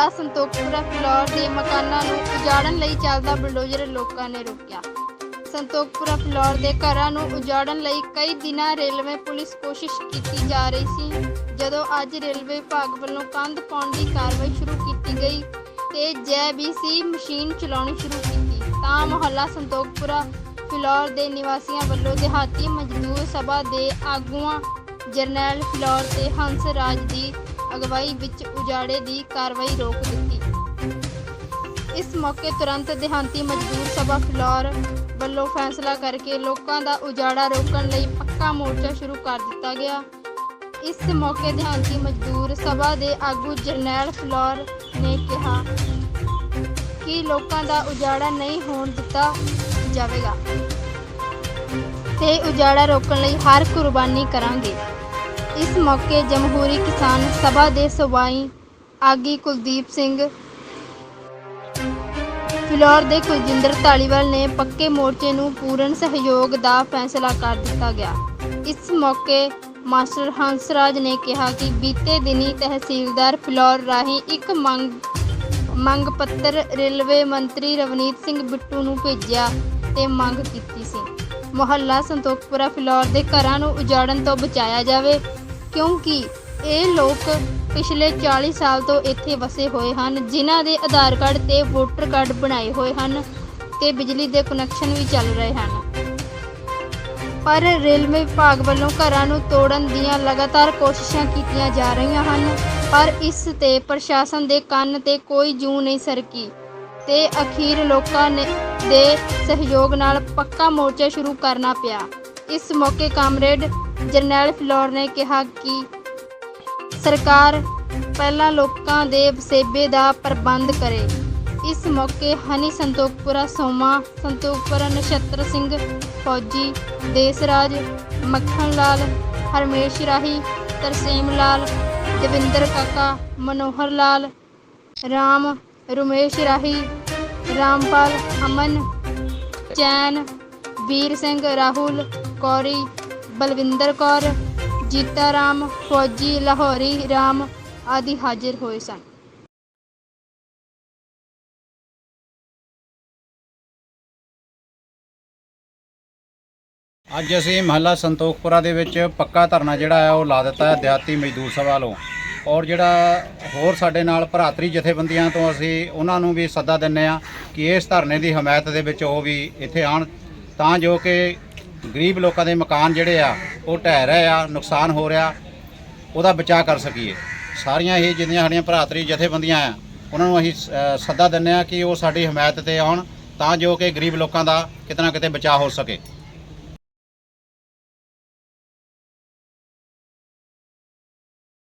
ਮੁਹੱਲਾ Santokhpura, floor ਦੇ ਮਕਾਨਾਂ ਨੂੰ ਉਜਾੜਨ ਲਈ ਚੱਲਦਾ ਬਲਡੋਜ਼ਰ ਲੋਕਾਂ ਨੇ ਰੋਕਿਆ। ਸੰਤੋਖਪੁਰਾ, ਫਲੋਰ ਦੇ ਘਰਾਂ ਨੂੰ ਉਜਾੜਨ ਲਈ ਕਈ ਦਿਨਾਂ ਰੇਲਵੇ ਪੁਲਿਸ ਕੋਸ਼ਿਸ਼ ਕੀਤੀ ਜਾ ਰਹੀ ਸੀ। ਜਦੋਂ ਅੱਜ ਰੇਲਵੇ ਵਿਭਾਗ ਵੱਲੋਂ ਕੰਧ ਪਾਉਣ ਦੀ ਕਾਰਵਾਈ ਸ਼ੁਰੂ ਕੀਤੀ ਗਈ ਤੇ ਜੈਬੀਸੀ ਮਸ਼ੀਨ ਚਲਾਉਣੀ ਸ਼ੁਰੂ ਕੀਤੀ, ਤਾਂ ਮੁਹੱਲਾ ਸੰਤੋਖਪੁਰਾ, ਫਿਲੌਰ ਦੇ ਨਿਵਾਸੀਆਂ ਵੱਲੋਂ ਦਿਹਾਤੀ ਮਜ਼ਦੂਰ ਸਭਾ ਦੇ ਆਗੂਆਂ, ਜਰਨੈਲ ਫਿਲੌਰ ਤੇ ਹੰਸ ਰਾਜ ਦੀ ਅਗਵਾਈ ਵਿੱਚ ਉਜਾੜੇ ਦੀ ਕਾਰਵਾਈ ਰੋਕ ਦਿੱਤੀ। ਇਸ ਮੌਕੇ ਤੁਰੰਤ ਦਿਹਾਤੀ ਮਜ਼ਦੂਰ ਸਭਾ ਫਿਲੌਰ ਵੱਲੋਂ ਫੈਸਲਾ ਕਰਕੇ ਲੋਕਾਂ ਦਾ ਉਜਾੜਾ ਰੋਕਣ ਲਈ ਪੱਕਾ ਮੋਰਚਾ ਸ਼ੁਰੂ ਕਰ ਦਿੱਤਾ ਗਿਆ। ਇਸ ਮੌਕੇ ਦਿਹਾਤੀ ਮਜ਼ਦੂਰ ਸਭਾ ਦੇ ਆਗੂ ਜਰਨੈਲ ਫਿਲੌਰ ਨੇ ਕਿਹਾ ਕਿ ਲੋਕਾਂ ਦਾ ਉਜਾੜਾ ਨਹੀਂ ਹੋਣ ਦਿੱਤਾ ਜਾਵੇਗਾ। ਤੇ ਉਜਾੜਾ ਰੋਕਣ ਲਈ ਹਰ ਕੁਰਬਾਨੀ ਕਰਾਂਗੇ। ਇਸ ਮੌਕੇ ਜਮਹੂਰੀ ਕਿਸਾਨ ਸਭਾ ਦੇ ਸਵਾਈ ਆਗੀ ਕੁਲਦੀਪ ਸਿੰਘ। ਫਿਲੌਰ ਦੇ ਕੁਲਜਿੰਦਰ ਢਾਲੀਵਾਲ ਨੇ ਪੱਕੇ ਮੋਰਚੇ ਨੂੰ ਪੂਰਨ ਸਹਿਯੋਗ ਦਾ ਫੈਸਲਾ ਕਰ ਦਿੱਤਾ ਗਿਆ। ਇਸ ਮੌਕੇ ਮਾਸਟਰ ਹੰਸਰਾਜ ਨੇ ਕਿਹਾ ਕਿ ਬੀਤੇ ਦਿਨੀ ਤਹਿਸੀਲਦਾਰ ਫਿਲੌਰ ਰਾਹੀਂ ਇੱਕ ਮੰਗ ਮੰਗ ਪੱਤਰ ਰੇਲਵੇ ਮੰਤਰੀ ਰਵਨੀਤ ਸਿੰਘ ਬਿੱਟੂ ਨੂੰ ਭੇਜਿਆ ਤੇ ਮੰਗ ਕੀਤੀ ਸੀ। ਮੁਹੱਲਾ ਸੰਤੋਖਪੁਰਾ ਫਿਲੌਰ ਦੇ ਘਰਾਂ ਨੂੰ ਉਜਾੜਨ ਤੋਂ ਬਚਾਇਆ ਜਾਵੇ ਕਿਉਂਕਿ ਇਹ ਲੋਕ ਪਿਛਲੇ 40 ਸਾਲ ਤੋਂ ਇੱਥੇ ਵਸੇ ਹੋਏ ਹਨ, ਜਿਨ੍ਹਾਂ ਦੇ ਆਧਾਰ ਕਾਰਡ ਤੇ ਵੋਟਰ ਕਾਰਡ ਬਣਾਏ ਹੋਏ ਹਨ ਤੇ ਬਿਜਲੀ ਦੇ ਕਨੈਕਸ਼ਨ ਵੀ ਚੱਲ ਰਹੇ ਹਨ। ਪਰ ਰੇਲਵੇ ਵਿਭਾਗ ਵੱਲੋਂ ਘਰਾਂ ਨੂੰ ਤੋੜਨ ਦੀਆਂ ਲਗਾਤਾਰ ਕੋਸ਼ਿਸ਼ਾਂ ਕੀਤੀਆਂ ਜਾ ਰਹੀਆਂ ਹਨ, ਪਰ ਇਸ ਤੇ ਪ੍ਰਸ਼ਾਸਨ ਦੇ ਕੰਨ ਤੇ ਕੋਈ ਜੂ ਨਹੀਂ ਸਰਕੀ ਤੇ ਅਖੀਰ ਲੋਕਾਂ ਨੇ ਦੇ ਸਹਿਯੋਗ ਨਾਲ ਪੱਕਾ ਮੋਰਚਾ ਸ਼ੁਰੂ ਕਰਨਾ ਪਿਆ। ਇਸ ਮੌਕੇ ਕਾਮਰੇਡ ਜਰਨੈਲ ਫਿਲੌਰ ਨੇ ਕਿਹਾ ਕਿ ਸਰਕਾਰ ਪਹਿਲਾਂ ਲੋਕਾਂ ਦੇ ਵਸੇਬੇ ਦਾ ਪ੍ਰਬੰਧ ਕਰੇ। ਇਸ ਮੌਕੇ ਹਨੀ ਸੰਤੋਖਪੁਰਾ, ਸੋਮਾ ਸੰਤੋਖਪੁਰਾ, ਨਛੱਤਰ ਸਿੰਘ ਫੌਜੀ, ਦੇਸਰਾਜ ਮੱਖਣ ਲਾਲ ਹਰਮੇਸ਼ ਰਾਹੀ, ਤਰਸੀਮ ਲਾਲ, ਦਵਿੰਦਰ ਕਾਕਾ, ਮਨੋਹਰ ਲਾਲ, ਰਾਮ, ਰੁਮੇਸ਼ ਰਾਹੀ, ਰਾਮਪਾਲ ਅਮਨ ਚੈਨ, ਵੀਰ ਸਿੰਘ, ਰਾਹੁਲ, ਕੌਰੀ ਬਲਵਿੰਦਰ ਕੌਰ, ਜੀਤਾ ਰਾਮ, ਫੌਜੀ ਲਾਹੌਰੀ ਰਾਮ ਆਦਿ ਹਾਜ਼ਰ ਹੋਏ ਸਨ। ਅੱਜ ਅਸੀਂ ਮਹੱਲਾ ਸੰਤੋਖਪੁਰਾ ਦੇ ਵਿੱਚ ਪੱਕਾ ਧਰਨਾ ਜਿਹੜਾ ਹੈ ਉਹ ਲਾ ਦਿੱਤਾ ਹੈ ਦਿਹਾਤੀ ਮਜ਼ਦੂਰ ਸਭਾ ਵੱਲੋਂ। ਔਰ ਜਿਹੜਾ ਹੋਰ ਸਾਡੇ ਨਾਲ ਭਰਾਤਰੀ ਜਥੇਬੰਦੀਆਂ ਤੋਂ ਅਸੀਂ ਉਹਨਾਂ ਨੂੰ ਵੀ ਸੱਦਾ ਦਿੰਨੇ ਆ ਕਿ ਇਸ ਧਰਨੇ ਦੀ ਹਮਾਇਤ ਦੇ ਵਿੱਚ ਉਹ ਵੀ ਇੱਥੇ ਆਣ ਤਾਂ ਜੋ ਕਿ ਗਰੀਬ ਲੋਕਾਂ ਦੇ ਮਕਾਨ ਜਿਹੜੇ ਆ ਉਹ ਢਹਿ ਰਹੇ ਆ ਨੁਕਸਾਨ ਹੋ ਰਿਹਾ ਉਹਦਾ ਬਚਾਅ ਕਰ ਸਕੀਏ। ਸਾਰੀਆਂ ਇਹ ਜਿੰਨੀਆਂ ਸਾਡੀਆਂ ਭਰਾਤਰੀ ਜਥੇਬੰਦੀਆਂ ਆ ਉਹਨਾਂ ਨੂੰ ਅਸੀਂ ਅ, ਸੱਦਾ ਦਿੰਨੇ ਆ ਕਿ ਉਹ ਸਾਡੀ ਹਮਾਇਤ ਤੇ ਆਉਣ ਤਾਂ ਜੋ ਕਿ ਗਰੀਬ ਲੋਕਾਂ ਦਾ ਕਿਤੇ ਨਾ ਕਿਤੇ ਬਚਾਅ ਹੋ ਸਕੇ।